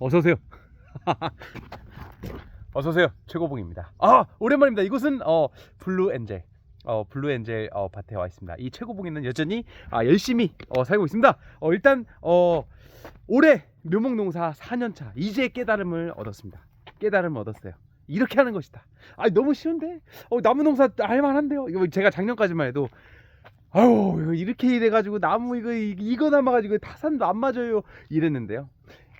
어서 오세요. 어서 오세요. 최고봉입니다. 아 오랜만입니다. 이곳은 어 블루 엔젤. 어 블루 엔젤 어 밭에 와 있습니다. 이 최고봉이는 여전히 아 열심히 어 살고 있습니다. 어 일단 어 올해 묘목농사 4년차 이제 깨달음을 얻었습니다. 깨달음을 얻었어요. 이렇게 하는 것이다. 아 너무 쉬운데? 어 나무 농사 할만한데요. 이거 제가 작년까지만 해도 아유 이렇게 이래가지고 나무 이거 이거 남아가지고 타산도 안 맞아요 이랬는데요.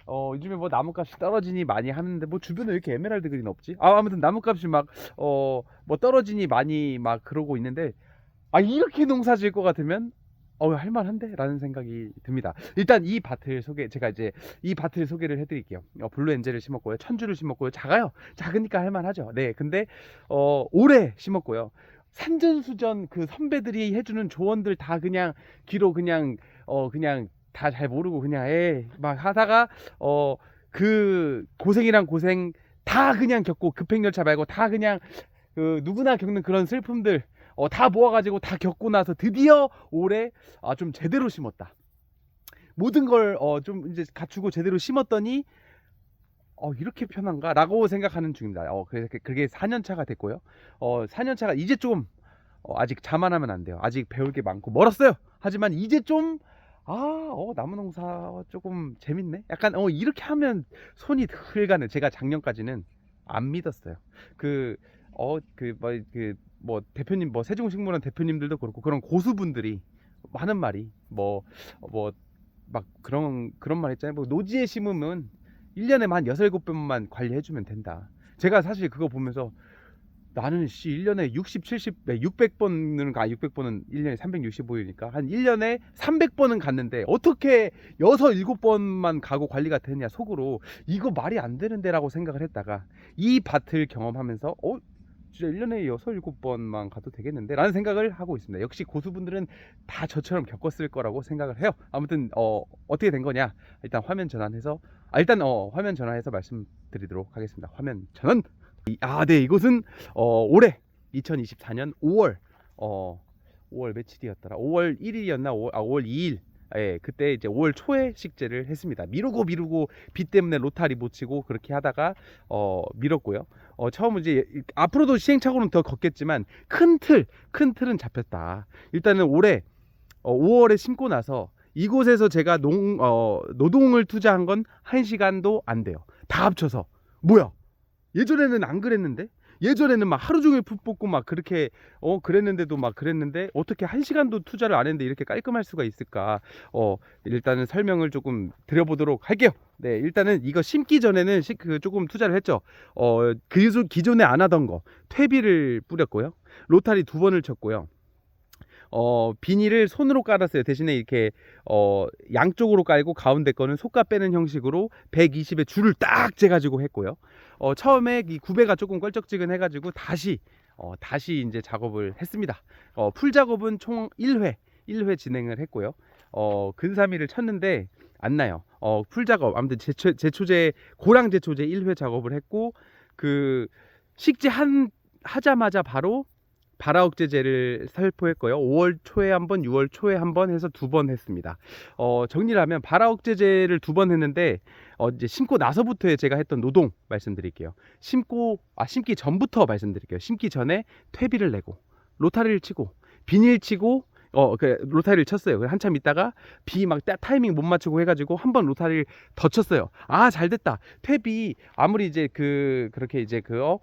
어 요즘에 뭐 나무값이 떨어지니 많이 하는데 뭐 주변에 왜 이렇게 에메랄드 그린 없지? 아 아무튼 나무값이 막 어 뭐 떨어지니 많이 막 그러고 있는데 아 이렇게 농사 지을 것 같으면 어 할만한데 라는 생각이 듭니다. 일단 이 밭을 소개 제가 이제 이 밭을 소개를 해드릴게요. 어, 블루 엔젤을 심었고요, 천주를 심었고요, 작아요. 작으니까 할만하죠. 네, 근데 어 올해 심었고요. 산전수전 그 선배들이 해주는 조언들 다 그냥 귀로 그냥 어 그냥 다 잘 모르고 그냥 에막 하다가 어 그 고생이란 고생 다 그냥 겪고 급행열차 말고 다 그냥 그 누구나 겪는 그런 슬픔들 어 다 모아가지고 다 겪고 나서 드디어 올해 아 좀 제대로 심었다. 모든 걸 어 좀 이제 갖추고 제대로 심었더니 어 이렇게 편한가라고 생각하는 중입니다. 어 그래서 그- 그게 4년 차가 됐고요. 어 4년 차가 이제 좀 어, 아직 자만하면 안 돼요. 아직 배울 게 많고 멀었어요. 하지만 이제 좀 아, 어, 나무 농사 조금 재밌네. 약간 어 이렇게 하면 손이 덜 가네. 제가 작년까지는 안 믿었어요. 그 어 그 뭐 그 뭐 대표님 뭐 세종식물원 대표님들도 그렇고 그런 고수분들이 하는 말이 뭐 뭐 막 그런 그런 말 있잖아요. 뭐 노지에 심으면 1년에만 한 6, 7번만 관리해 주면 된다. 제가 사실 그거 보면서 나는 씨 1년에 60, 70, 600번은 가 600번은 1년에 365일이니까 한 1년에 300번은 갔는데 어떻게 6, 7번만 가고 관리가 되냐 속으로 이거 말이 안 되는데라고 생각을 했다가 이 밭을 경험하면서 어 진짜 1년에 6, 7번만 가도 되겠는데 라는 생각을 하고 있습니다. 역시 고수분들은 다 저처럼 겪었을 거라고 생각을 해요. 아무튼 어 어떻게 된 거냐 일단 화면 전환해서 아 일단 어 화면 전환해서 말씀드리도록 하겠습니다. 화면 전환 아, 네, 이곳은 어, 올해 2024년 5월 어 5월 며칠이었더라? 5월 1일이었나? 5월, 아, 5월 2일. 예, 그때 이제 5월 초에 식재를 했습니다. 미루고 미루고 비 때문에 로타리 못 치고 그렇게 하다가 어 미뤘고요. 어 처음 이제 앞으로도 시행착오는 더 걷겠지만 큰 틀, 큰 틀은 잡혔다. 일단은 올해 어, 5월에 심고 나서 이곳에서 제가 농, 어, 노동을 투자한 건 1시간도 안 돼요. 다 합쳐서. 뭐야? 예전에는 안 그랬는데? 예전에는 막 하루 종일 풋 뽑고 막 그렇게 어 그랬는데도 막 그랬는데 어떻게 한 시간도 투자를 안 했는데 이렇게 깔끔할 수가 있을까? 어 일단은 설명을 조금 드려보도록 할게요. 네 일단은 이거 심기 전에는 시, 그 조금 투자를 했죠. 어 그, 기존에 안 하던 거 퇴비를 뿌렸고요. 로타리 두 번을 쳤고요. 어 비닐을 손으로 깔았어요. 대신에 이렇게 어 양쪽으로 깔고 가운데 거는 속가 빼는 형식으로 120에 줄을 딱 재가지고 했고요 어, 처음에 이 구배가 조금 껄쩍지근해가지고 다시 어, 다시 이제 작업을 했습니다. 어, 풀 작업은 총 1회 1회 진행을 했고요. 어, 근사미를 쳤는데 안 나요. 어, 풀 작업 아무튼 제초, 제초제 고랑 제초제 1회 작업을 했고 그 식재 한 하자마자 바로 발화 억제제를 살포했고요. 5월 초에 한 번, 6월 초에 한 번 해서 두 번 했습니다. 어, 정리를 하면 발화 억제제를 두 번 했는데 어, 이제 심고 나서부터 제가 했던 노동 말씀드릴게요. 심고 아 심기 전부터 말씀드릴게요. 심기 전에 퇴비를 내고 로타리를 치고 비닐 치고 어, 그 로타리를 쳤어요. 그래서 한참 있다가 비 막 타이밍 못 맞추고 해가지고 한 번 로타리를 더 쳤어요. 아, 잘 됐다. 퇴비 아무리 이제 그 그렇게 이제 그 어,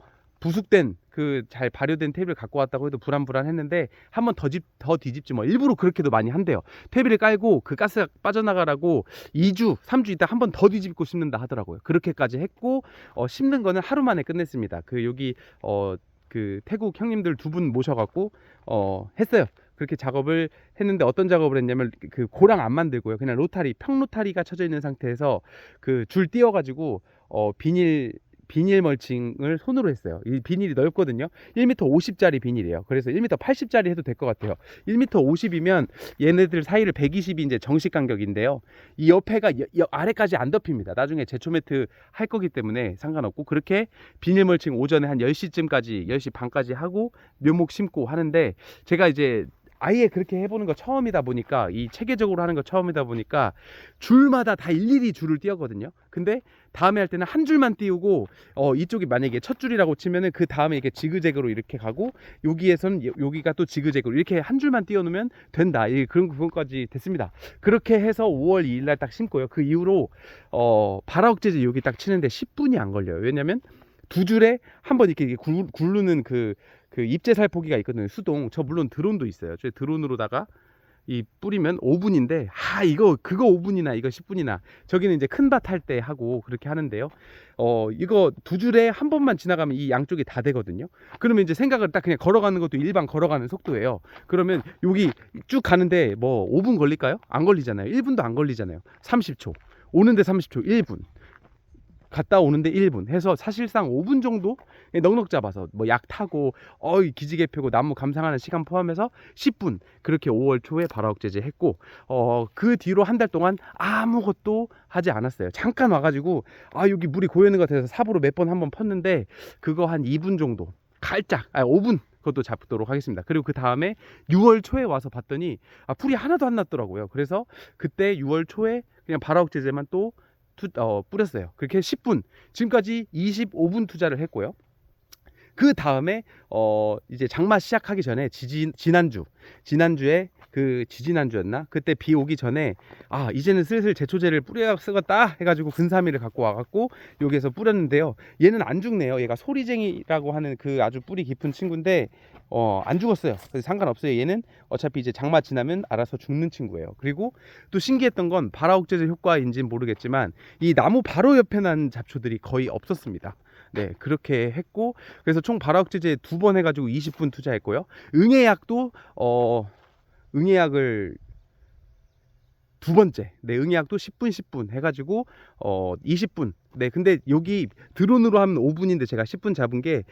부숙된 그 잘 발효된 퇴비를 갖고 왔다고 해도 불안불안했는데 한 번 더 집 더 뒤집지 뭐 일부러 그렇게도 많이 한대요. 퇴비를 깔고 그 가스가 빠져나가라고 2주, 3주 있다 한 번 더 뒤집고 심는다 하더라고요. 그렇게까지 했고 어, 심는 거는 하루 만에 끝냈습니다. 그 여기 어 그 태국 형님들 두 분 모셔갖고 어 했어요. 그렇게 작업을 했는데 어떤 작업을 했냐면 그 고랑 안 만들고요. 그냥 로타리 평로타리가 쳐져 있는 상태에서 그 줄 띄워가지고 어 비닐 비닐 멀칭을 손으로 했어요. 이 비닐이 넓거든요. 1m 50짜리 비닐이에요. 그래서 1m 80짜리 해도 될 것 같아요. 1m 50이면 얘네들 사이를 120이 이제 정식 간격인데요. 이 옆에가 여- 여- 아래까지 안 덮입니다. 나중에 제초 매트 할 거기 때문에 상관없고 그렇게 비닐 멀칭 오전에 한 10시쯤까지 10시 반까지 하고 묘목 심고 하는데 제가 이제 아예 그렇게 해보는 거 처음이다 보니까 이 체계적으로 하는 거 처음이다 보니까 줄마다 다 일일이 줄을 띄었거든요. 근데 다음에 할 때는 한 줄만 띄우고 어 이쪽이 만약에 첫 줄이라고 치면은 그 다음에 이렇게 지그재그로 이렇게 가고 여기에선 여- 여기가 또 지그재그로 이렇게 한 줄만 띄워 놓으면 된다. 이 그런 부분까지 됐습니다. 그렇게 해서 5월 2일 날 딱 심고요. 그 이후로 어 바라옥제제 여기 딱 치는데 10분이 안 걸려요. 왜냐면 두 줄에 한 번 이렇게 굴- 굴르는 그, 그 입제 살포기가 있거든요. 수동. 저 물론 드론도 있어요. 저 드론으로다가 이 뿌리면 5분인데 아 이거 그거 5분이나 이거 10분이나 저기는 이제 큰 밭 할 때 하고 그렇게 하는데요. 어 이거 두 줄에 한 번만 지나가면 이 양쪽이 다 되거든요. 그러면 이제 생각을 딱 그냥 걸어가는 것도 일반 걸어가는 속도예요. 그러면 여기 쭉 가는데 뭐 5분 걸릴까요? 안 걸리잖아요. 1분도 안 걸리잖아요. 30초. 오는데 30초, 1분. 갔다 오는데 1분 해서 사실상 5분 정도 넉넉 잡아서 뭐 약 타고 어이 기지개 펴고 나무 감상하는 시간 포함해서 10분 그렇게 5월 초에 바라옥제제 했고 어 그 뒤로 한 달 동안 아무것도 하지 않았어요. 잠깐 와가지고 아 여기 물이 고이는 것 같아서 삽으로 몇 번 한번 펐는데 그거 한 2분 정도 갈짝 아 5분 그것도 잡도록 하겠습니다. 그리고 그 다음에 6월 초에 와서 봤더니 아 풀이 하나도 안 났더라고요. 그래서 그때 6월 초에 그냥 바라옥제제만 또 투, 어, 뿌렸어요. 그렇게 10분, 지금까지 25분 투자를 했고요. 그 다음에 어 이제 장마 시작하기 전에 지지, 지난주 지난주에 그 지지난주였나? 그때 비 오기 전에 아 이제는 슬슬 제초제를 뿌려 쓰겠다 해가지고 근사미를 갖고 와갖고 여기에서 뿌렸는데요. 얘는 안 죽네요. 얘가 소리쟁이라고 하는 그 아주 뿌리 깊은 친구인데 어 안 죽었어요. 그래서 상관없어요. 얘는 어차피 이제 장마 지나면 알아서 죽는 친구예요. 그리고 또 신기했던 건 바라옥제제 효과인지는 모르겠지만 이 나무 바로 옆에 난 잡초들이 거의 없었습니다 네 그렇게 했고 그래서 총 바라옥제제 두 번 해가지고 20분 투자했고요 응애약도 어 응애약을 두 번째 네 응애약도 10분 10분 해가지고 어 20분 네 근데 여기 드론으로 하면 5분인데 제가 10분 잡은 게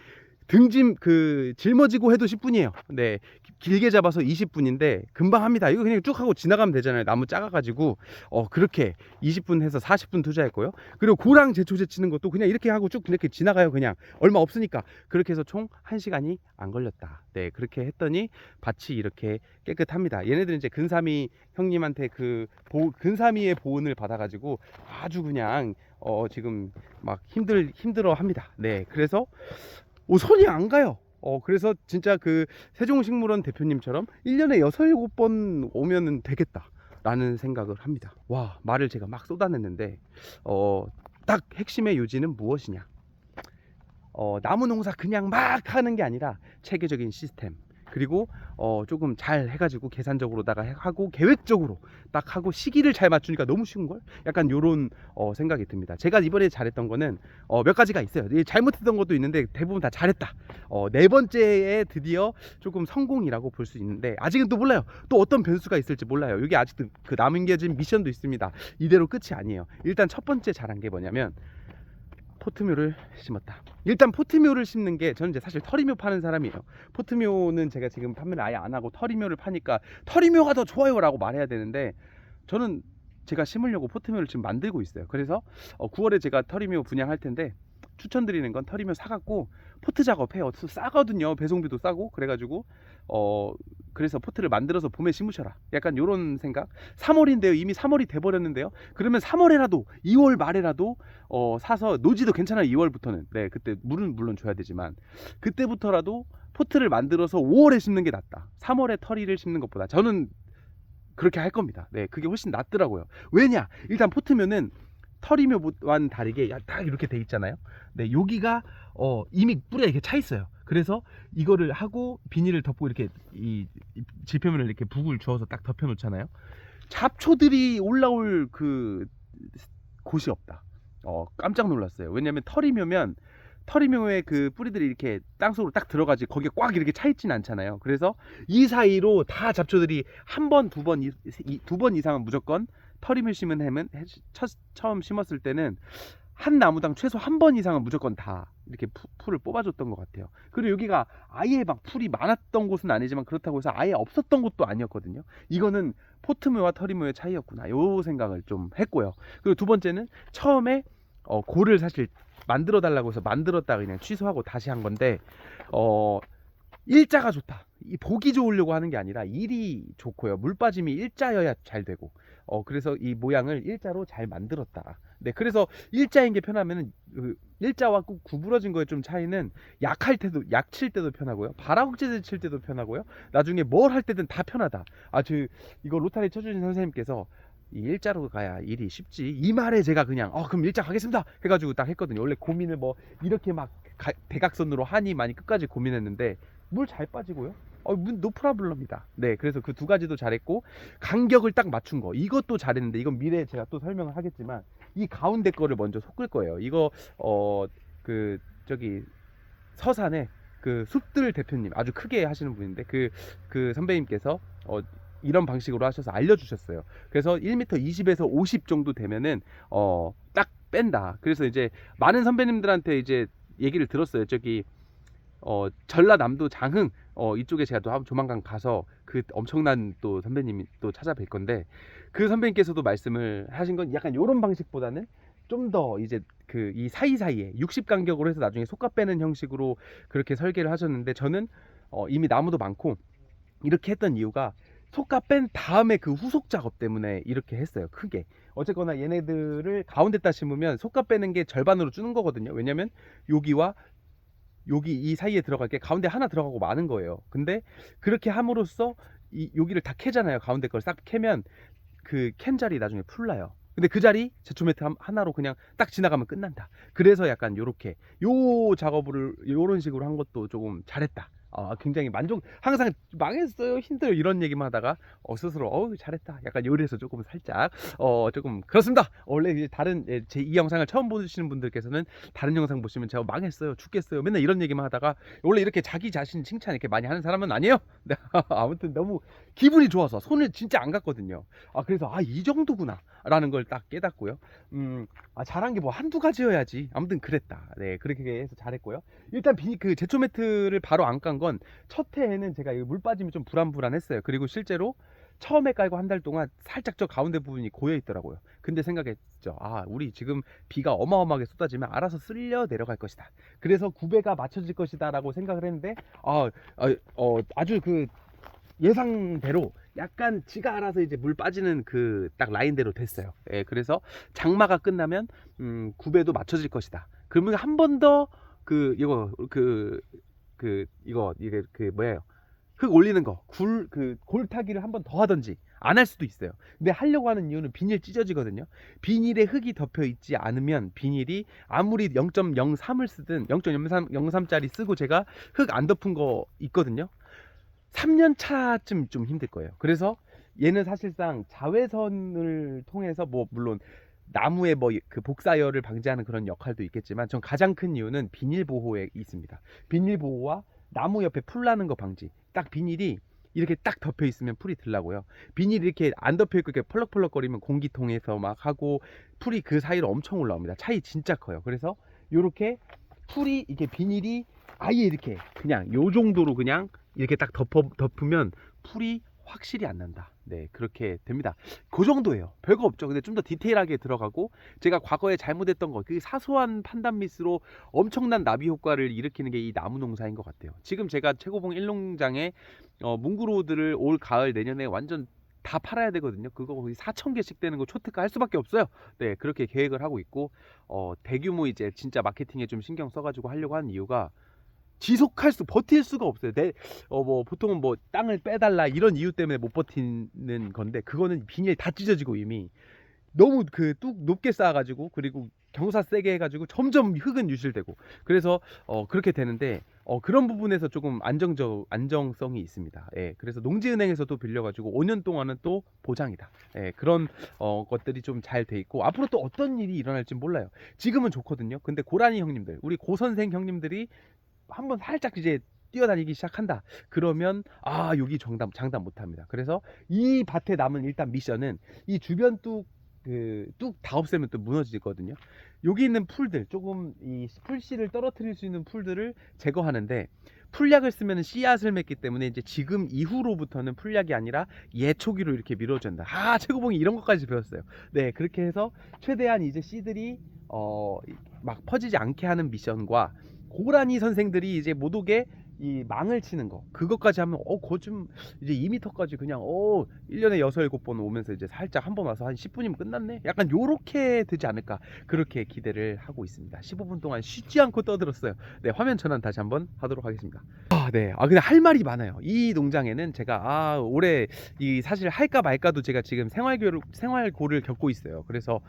등짐 그 짊어지고 해도 10분이에요. 네 기- 길게 잡아서 20분인데 금방 합니다. 이거 그냥 쭉 하고 지나가면 되잖아요. 나무 작아가지고 어 그렇게 20분 해서 40분 투자했고요. 그리고 고랑 제초제 치는 것도 그냥 이렇게 하고 쭉 이렇게 지나가요. 그냥 얼마 없으니까 그렇게 해서 총 1시간이 안 걸렸다. 네 그렇게 했더니 밭이 이렇게 깨끗합니다. 얘네들은 이제 근삼이 형님한테 그 보, 근삼이의 보온을 받아가지고 아주 그냥 어 지금 막 힘들 힘들어 합니다. 네 그래서 오, 손이 안 가요. 어, 그래서 진짜 그 세종식물원 대표님처럼 1년에 6, 7번 오면은 되겠다. 라는 생각을 합니다. 와, 말을 제가 막 쏟아냈는데, 어, 딱 핵심의 요지는 무엇이냐? 어, 나무 농사 그냥 막 하는 게 아니라 체계적인 시스템. 그리고 어, 조금 잘 해가지고 계산적으로다가 해- 하고 계획적으로 딱 하고 시기를 잘 맞추니까 너무 쉬운 걸? 약간 요런 어, 생각이 듭니다. 제가 이번에 잘했던 거는 어, 몇 가지가 있어요. 이 잘못했던 것도 있는데 대부분 다 잘했다. 어, 네 번째에 드디어 조금 성공이라고 볼 수 있는데 아직은 또 몰라요. 또 어떤 변수가 있을지 몰라요. 여기 아직도 그 남겨진 미션도 있습니다. 이대로 끝이 아니에요. 일단 첫 번째 잘한 게 뭐냐면 포트묘를 심었다. 일단 포트묘를 심는 게 저는 이제 사실 터리묘 파는 사람이에요. 포트묘는 제가 지금 판매를 아예 안 하고 터리묘를 파니까 터리묘가 더 좋아요 라고 말해야 되는데 저는 제가 심으려고 포트묘를 지금 만들고 있어요. 그래서 어, 9월에 제가 터리묘 분양할 텐데 추천드리는 건 터리묘 사갖고 포트 작업해요. 또 싸거든요. 배송비도 싸고 그래가지고 어 그래서 포트를 만들어서 봄에 심으셔라. 약간 요런 생각. 3월인데요. 이미 3월이 돼버렸는데요. 그러면 3월에라도 2월 말에라도 어 사서 노지도 괜찮아요. 2월부터는. 네 그때 물은 물론 줘야 되지만 그때부터라도 포트를 만들어서 5월에 심는 게 낫다. 3월에 터리를 심는 것보다 저는 그렇게 할 겁니다. 네, 그게 훨씬 낫더라고요. 왜냐? 일단 포트면은 털이묘와는 다르게 야, 딱 이렇게 돼 있잖아요. 네, 여기가 어, 이미 뿌리가 이렇게 차 있어요. 그래서 이거를 하고 비닐을 덮고 이렇게 이, 이 지표면을 이렇게 북을 주어서 딱 덮여 놓잖아요. 잡초들이 올라올 그 곳이 없다. 어, 깜짝 놀랐어요. 왜냐면 털이묘면 털이묘의 그 뿌리들이 이렇게 땅속으로 딱 들어가지 거기에 꽉 이렇게 차 있진 않잖아요. 그래서 이 사이로 다 잡초들이 한 번, 두 번, 두 번 이상은 무조건 털이묘 심은 햄은 해- 첫, 처음 심었을 때는 한 나무당 최소 한 번 이상은 무조건 다 이렇게 푸- 풀을 뽑아줬던 것 같아요. 그리고 여기가 아예 막 풀이 많았던 곳은 아니지만 그렇다고 해서 아예 없었던 곳도 아니었거든요. 이거는 포트묘와 털이묘의 차이였구나. 요 생각을 좀 했고요. 그리고 두 번째는 처음에 어, 고를 사실 만들어 달라고 해서 만들었다가 그냥 취소하고 다시 한 건데 어 일자가 좋다. 이 보기 좋으려고 하는 게 아니라 일이 좋고요. 물 빠짐이 일자여야 잘 되고. 어 그래서 이 모양을 일자로 잘 만들었다. 네, 그래서 일자인 게 편하면은 그 일자와 구- 구부러진 거의 좀 차이는 약할 때도 약 칠 때도 편하고요. 바라국제를 칠 때도 편하고요. 나중에 뭘 할 때든 다 편하다. 아 저 이거 로타리 쳐주신 선생님께서 이 일자로 가야 일이 쉽지. 이 말에 제가 그냥 어 그럼 일자 가겠습니다. 해가지고 딱 했거든요. 원래 고민을 뭐 이렇게 막 가- 대각선으로 하니 많이 끝까지 고민했는데 물 잘 빠지고요. 어, 문 노프라블럼이다. 네, 그래서 그 두 가지도 잘했고 간격을 딱 맞춘 거 이것도 잘했는데 이건 미래에 제가 또 설명을 하겠지만 이 가운데 거를 먼저 섞을 거예요. 이거 어 그 저기 서산에 그 숲들 대표님 아주 크게 하시는 분인데 그그 선배님께서 어 이런 방식으로 하셔서 알려주셨어요. 그래서 1m 20에서 50 정도 되면은 어 딱 뺀다. 그래서 이제 많은 선배님들한테 이제 얘기를 들었어요. 저기 어 전라남도 장흥 어 이쪽에 제가 또 한- 조만간 가서 그 엄청난 또 선배님이 또 찾아뵐 건데 그 선배님께서도 말씀을 하신 건 약간 요런 방식보다는 좀 더 이제 그 이 사이사이에 60 간격으로 해서 나중에 속가 빼는 형식으로 그렇게 설계를 하셨는데 저는 어 이미 나무도 많고 이렇게 했던 이유가 속가 뺀 다음에 그 후속 작업 때문에 이렇게 했어요 크게. 어쨌거나 얘네들을 가운데다 심으면 속가 빼는 게 절반으로 주는 거거든요. 왜냐면 여기와 여기 이 사이에 들어갈 게 가운데 하나 들어가고 많은 거예요. 근데 그렇게 함으로써 이 여기를 다 캐잖아요. 가운데 걸 싹 캐면 그 캔 자리 나중에 풀나요. 근데 그 자리 제초 매트 함- 하나로 그냥 딱 지나가면 끝난다. 그래서 약간 요렇게 요 작업을 요런 식으로 한 것도 조금 잘했다. 아, 굉장히 만족, 항상 망했어요, 힘들어 이런 얘기만 하다가 어, 스스로 어우 잘했다. 약간 요리해서 조금 살짝 어 조금 그렇습니다. 원래 이제 다른 제이 영상을 처음 보시는 분들께서는 다른 영상 보시면 제가 망했어요, 죽겠어요, 맨날 이런 얘기만 하다가 원래 이렇게 자기 자신 칭찬 이렇게 많이 하는 사람은 아니에요. 네, 아무튼 너무 기분이 좋아서 손을 진짜 안 갔거든요. 아 그래서 아 이 정도구나 라는 걸 딱 깨닫고요. 음, 아 잘한 게 뭐 한두 가지여야지. 아무튼 그랬다. 네 그렇게 해서 잘했고요. 일단 비, 그 제초 매트를 바로 안 깐건 첫 해에는 제가 이물 빠짐이 좀 불안불안했어요. 그리고 실제로 처음에 깔고 한 달 동안 살짝 저 가운데 부분이 고여 있더라고요. 근데 생각했죠. 아, 우리 지금 비가 어마어마하게 쏟아지면 알아서 쓸려 내려갈 것이다. 그래서 구배가 맞춰질 것이다라고 생각을 했는데 아, 아, 어, 아주 그 예상대로 약간 지가 알아서 이제 물 빠지는 그 딱 라인대로 됐어요. 예, 그래서 장마가 끝나면 음, 구배도 맞춰질 것이다. 그러면 한 번 더 그 이거 그 그 이거 이게 그 뭐예요? 흙 올리는 거, 굴 그 골타기를 한 번 더 하든지 안 할 수도 있어요. 근데 하려고 하는 이유는 비닐 찢어지거든요. 비닐에 흙이 덮여 있지 않으면 비닐이 아무리 0.03을 쓰든 0.03 03짜리 쓰고 제가 흙 안 덮은 거 있거든요. 3년 차쯤 좀 힘들 거예요. 그래서 얘는 사실상 자외선을 통해서 뭐 물론 나무의 뭐 그 복사열을 방지하는 그런 역할도 있겠지만 전 가장 큰 이유는 비닐 보호에 있습니다. 비닐 보호와 나무 옆에 풀 나는 거 방지. 딱 비닐이 이렇게 딱 덮여 있으면 풀이 들라고요. 비닐이 이렇게 안 덮여 있고 이렇게 펄럭펄럭거리면 공기통에서 막 하고 풀이 그 사이로 엄청 올라옵니다. 차이 진짜 커요. 그래서 요렇게 풀이 이게 비닐이 아예 이렇게 그냥 요 정도로 그냥 이렇게 딱 덮어 덮으면 풀이 확실히 안 난다. 네, 그렇게 됩니다. 그 정도예요. 별거 없죠. 근데 좀 더 디테일하게 들어가고 제가 과거에 잘못했던 거, 그 사소한 판단 미스로 엄청난 나비 효과를 일으키는 게 이 나무 농사인 것 같아요. 지금 제가 최고봉 일농장에 어, 뭉그로드를 올 가을 내년에 완전 다 팔아야 되거든요. 그거 거의 4천 개씩 되는 거 초특가 할 수밖에 없어요. 네, 그렇게 계획을 하고 있고 어, 대규모 이제 진짜 마케팅에 좀 신경 써가지고 하려고 하는 이유가 지속할 수 버틸 수가 없어요. 내 어 뭐 보통은 뭐 땅을 빼달라 이런 이유 때문에 못 버티는 건데 그거는 비닐 다 찢어지고 이미 너무 그 뚝 높게 쌓아가지고 그리고 경사 세게 해가지고 점점 흙은 유실되고 그래서 어 그렇게 되는데 어 그런 부분에서 조금 안정적 안정성이 있습니다. 예, 그래서 농지은행에서도 빌려가지고 5년 동안은 또 보장이다. 예, 그런 어 것들이 좀 잘 돼 있고 앞으로 또 어떤 일이 일어날지 몰라요. 지금은 좋거든요. 근데 고라니 형님들, 우리 고선생 형님들이 한번 살짝 이제 뛰어다니기 시작한다. 그러면 아 여기 정답 장담 못합니다. 그래서 이 밭에 남은 일단 미션은 이 주변 뚝 그뚝다 없애면 또 무너지거든요. 여기 있는 풀들 조금 이 풀씨를 떨어뜨릴 수 있는 풀들을 제거하는데 풀약을 쓰면 씨앗을 맺기 때문에 이제 지금 이후로부터는 풀약이 아니라 예초기로 이렇게 밀어준다. 아 최고봉이 이런 것까지 배웠어요. 네 그렇게 해서 최대한 이제 씨들이 어 막 퍼지지 않게 하는 미션과 고라니 선생들이 이제 못 오게 이 망을 치는 거. 그것까지 하면 어 그거 좀 이제 2m까지 그냥 어 1년에 6, 7번 오면서 이제 살짝 한 번 와서 한 10분이면 끝났네? 약간 요렇게 되지 않을까? 그렇게 기대를 하고 있습니다. 15분 동안 쉬지 않고 떠들었어요. 네 화면 전환 다시 한번 하도록 하겠습니다. 아네아 근데 할 말이 많아요. 이 농장에는 제가 아 올해 이 사실 할까 말까도 제가 지금 생활고를 생활고를 겪고 있어요. 그래서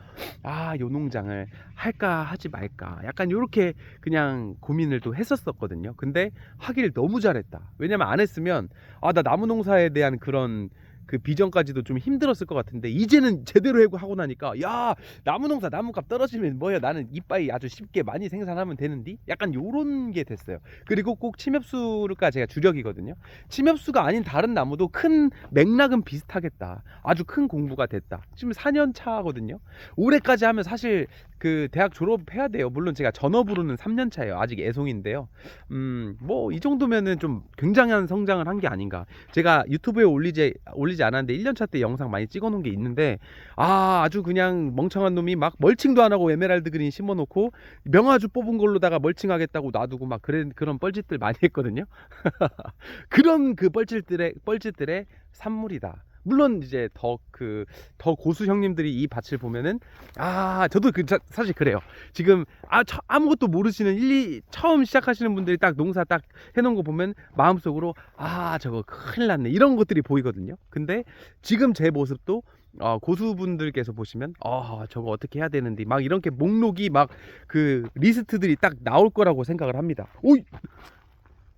아 요 농장을 할까 하지 말까. 약간 요렇게 그냥 고민을 또 했었었거든요. 근데 하길 너무 잘했다. 왜냐면 안 했으면 아 나 나무 농사에 대한 그런 그 비전까지도 좀 힘들었을 것 같은데 이제는 제대로 해고 하고 나니까 야 나무 농사 나무값 떨어지면 뭐야? 나는 이빠이 아주 쉽게 많이 생산하면 되는디? 약간 요런 게 됐어요. 그리고 꼭 침엽수가 제가 주력이거든요. 침엽수가 아닌 다른 나무도 큰 맥락은 비슷하겠다. 아주 큰 공부가 됐다. 지금 4년 차거든요. 올해까지 하면 사실 그 대학 졸업해야 돼요. 물론 제가 전업으로는 3년 차예요. 아직 애송인데요. 음 뭐 이 정도면은 좀 굉장한 성장을 한 게 아닌가. 제가 유튜브에 올리지 올리 지 않았는데 1년차 때 영상 많이 찍어 놓은 게 있는데 아 아주 그냥 멍청한 놈이 막 멀칭도 안 하고 에메랄드 그린 심어 놓고 명아주 뽑은 걸로다가 멀칭하겠다고 놔두고 막 그런 그런 뻘짓들 많이 했거든요. 그런 그 뻘짓들의 뻘짓들의 산물이다 물론 이제 더 그 더 고수 형님들이 이 밭을 보면은 아 저도 그 자- 사실 그래요. 지금 아 처- 아무것도 모르시는 1, 2 처음 시작하시는 분들이 딱 농사 딱 해놓은 거 보면 마음속으로 아 저거 큰일 났네. 이런 것들이 보이거든요. 근데 지금 제 모습도 어, 고수분들께서 보시면 아 저거 어떻게 해야 되는데 막 이렇게 목록이 막 그 리스트들이 딱 나올 거라고 생각을 합니다. 오이!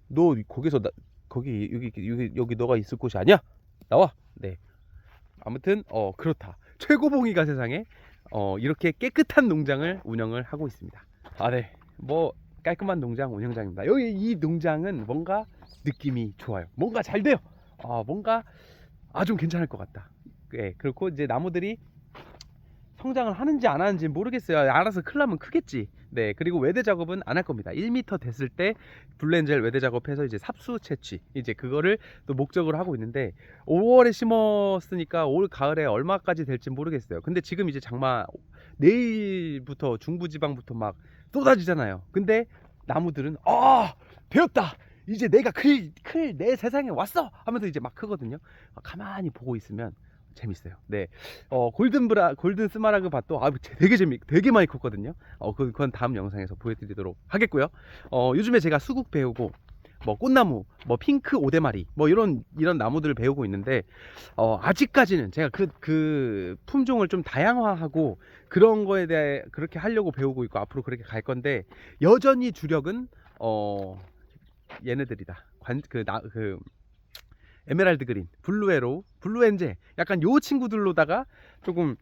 너 거기서 나, 거기 여기 여기 여기 너가 있을 곳이 아니야? 나와 네. 아무튼 어 그렇다. 최고봉이가 세상에 어 이렇게 깨끗한 농장을 운영을 하고 있습니다. 아 네 뭐 깔끔한 농장 운영장입니다. 여기 이 농장은 뭔가 느낌이 좋아요. 뭔가 잘 돼요. 아 뭔가 아 좀 괜찮을 것 같다. 예 그렇고 이제 나무들이 성장을 하는지 안 하는지 모르겠어요. 알아서 클 나면 크겠지. 네 그리고 외대 작업은 안 할 겁니다. 1m 됐을 때 블렌젤 외대 작업해서 이제 삽수 채취 이제 그거를 또 목적으로 하고 있는데 5월에 심었으니까 올 가을에 얼마까지 될지 모르겠어요. 근데 지금 이제 장마 내일부터 중부지방부터 막 쏟아지잖아요. 근데 나무들은 아 되었다! 이제 내가 클 클 내 세상에 왔어! 하면서 이제 막 크거든요. 가만히 보고 있으면 재밌어요. 네, 어 골든 브라 골든 스마라그 밭도 아 되게 재미 되게 많이 컸거든요. 어 그- 그건 다음 영상에서 보여드리도록 하겠고요. 어 요즘에 제가 수국 배우고 뭐 꽃나무, 뭐 핑크 오대마리, 뭐 이런 이런 나무들을 배우고 있는데 어 아직까지는 제가 그그 품종을 좀 다양화하고 그런 거에 대해 그렇게 하려고 배우고 있고 앞으로 그렇게 갈 건데 여전히 주력은 어 얘네들이다. 관그나그 에메랄드 그린, 블루 에로우, 블루 엔젤 약간 요 친구들로다가 조금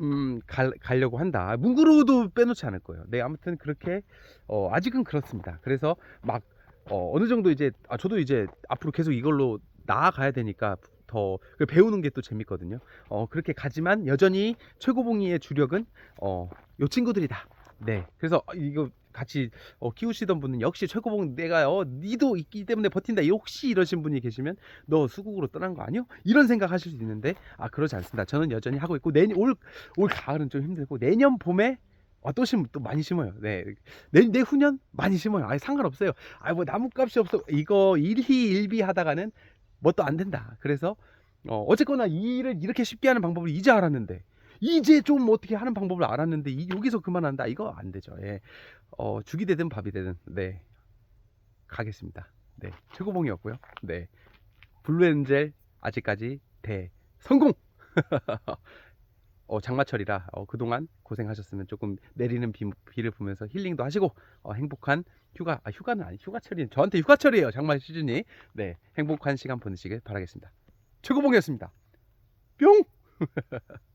음, 갈, 가려고 한다. 뭉그로우도 빼놓지 않을 거예요. 네, 아무튼 그렇게 어, 아직은 그렇습니다. 그래서 막 어, 어느 정도 이제 아, 저도 이제 앞으로 계속 이걸로 나아가야 되니까 더그 배우는 게 또 재밌거든요. 어, 그렇게 가지만 여전히 최고봉이의 주력은 어, 요 친구들이다. 네, 그래서 이거 같이 어, 키우시던 분은 역시 최고봉 내가 어 니도 있기 때문에 버틴다. 혹시 이러신 분이 계시면 너 수국으로 떠난 거 아니요? 이런 생각하실 수 있는데 아 그러지 않습니다. 저는 여전히 하고 있고 내년 올 올 가을은 좀 힘들고 내년 봄에 아, 또 심, 또 많이 심어요. 네. 내, 내후년 많이 심어요. 아예 상관없어요. 아, 뭐 나무값이 없어. 이거 일희 일비 하다가는 뭐 또 안 된다. 그래서, 어, 어쨌거나 이 일을 이렇게 쉽게 하는 방법을 이제 알았는데, 이제 좀 어떻게 하는 방법을 알았는데, 이, 여기서 그만한다. 이거 안 되죠. 예. 어, 죽이 되든 밥이 되든, 네. 가겠습니다. 네. 최고봉이었고요. 네. 블루엔젤 아직까지 대 성공! 어, 장마철이라 어, 그동안 고생하셨으면 조금 내리는 비, 비를 보면서 힐링도 하시고 어, 행복한 휴가 아 휴가는 아니 휴가철이 저한테 휴가철이에요 장마 시즌이 네 행복한 시간 보내시길 바라겠습니다 최고봉이었습니다 뿅